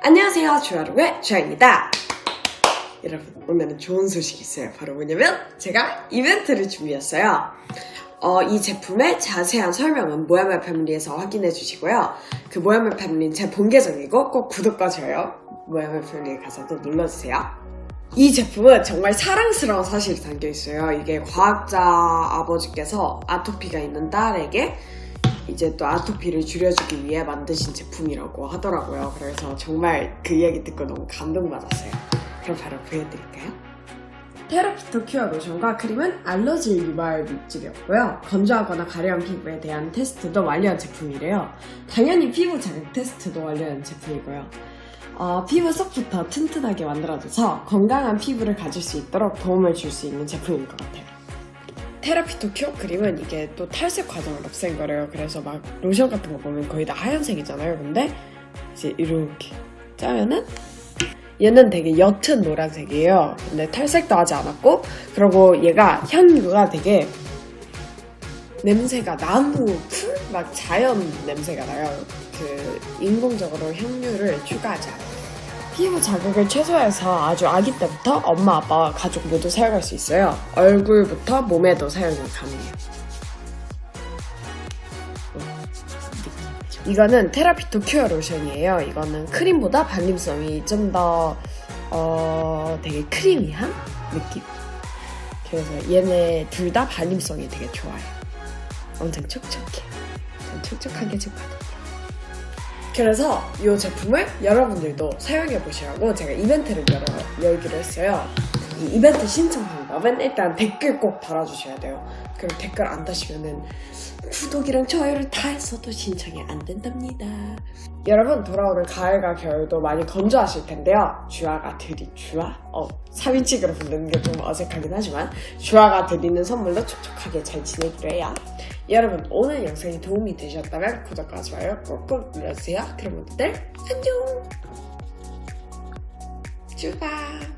안녕하세요. 주아루의 주아입니다. 여러분, 오늘은 좋은 소식이 있어요. 바로 뭐냐면, 제가 이벤트를 준비했어요. 어, 이 제품의 자세한 설명은 모야말 패밀리에서 확인해 주시고요. 그 모야말 패밀리는 제 본계정이고 꼭 구독과 좋아요 모야말 패밀리에 가서도 눌러주세요. 이 제품은 정말 사랑스러운 사실이 담겨 있어요. 이게 과학자 아버지께서 아토피가 있는 딸에게 이제 또 아토피를 줄여주기 위해 만드신 제품이라고 하더라고요. 그래서 정말 그 이야기 듣고 너무 감동받았어요. 그럼 바로 보여드릴까요? 테라피토 큐어 로션과 크림은 알러지 유발 물질이었고요. 건조하거나 가려운 피부에 대한 테스트도 완료한 제품이래요. 당연히 피부 자극 테스트도 완료한 제품이고요. 어, 피부 속부터 튼튼하게 만들어줘서 건강한 피부를 가질 수 있도록 도움을 줄 수 있는 제품인 것 같아요. 테라피토 큐어 크림은 이게 또 탈색 과정을 없앤 거래요. 그래서 막 로션 같은 거 보면 거의 다 하얀색이잖아요. 근데 이제 이렇게 짜면은 얘는 되게 옅은 노란색이에요. 근데 탈색도 하지 않았고 그리고 얘가 향유가 되게 냄새가 나무 풀? 막 자연 냄새가 나요. 그 인공적으로 향유를 추가하지 않아요. 피부 자극을 최소화해서 아주 아기 때부터 엄마, 아빠와 가족 모두 사용할 수 있어요. 얼굴부터 몸에도 사용이 가능해요. 이거는 테라피토 큐어 로션이에요. 이거는 크림보다 발림성이 좀 더, 어, 되게 크리미한 느낌. 그래서 얘네 둘 다 발림성이 되게 좋아요. 엄청 촉촉해. 전 촉촉하게 좋거든요. 그래서 이 제품을 여러분들도 사용해 보시라고 제가 이벤트를 열어, 열기로 했어요. 이 이벤트 신청 방법은 일단 댓글 꼭 달아주셔야 돼요. 그럼 댓글 안 다시면은 구독이랑 좋아요를 다 했어도 신청이 안 된답니다. 여러분 돌아오는 가을과 겨울도 많이 건조하실 텐데요. 주아가 드리 주아? 어 3인칭으로 부르는 게 좀 어색하긴 하지만 주아가 드리는 선물로 촉촉하게 잘 지내기로 해요. 여러분 오늘 영상이 도움이 되셨다면 구독과 좋아요 꼭꼭 눌러주세요. 그럼 모두들 안녕. 주아.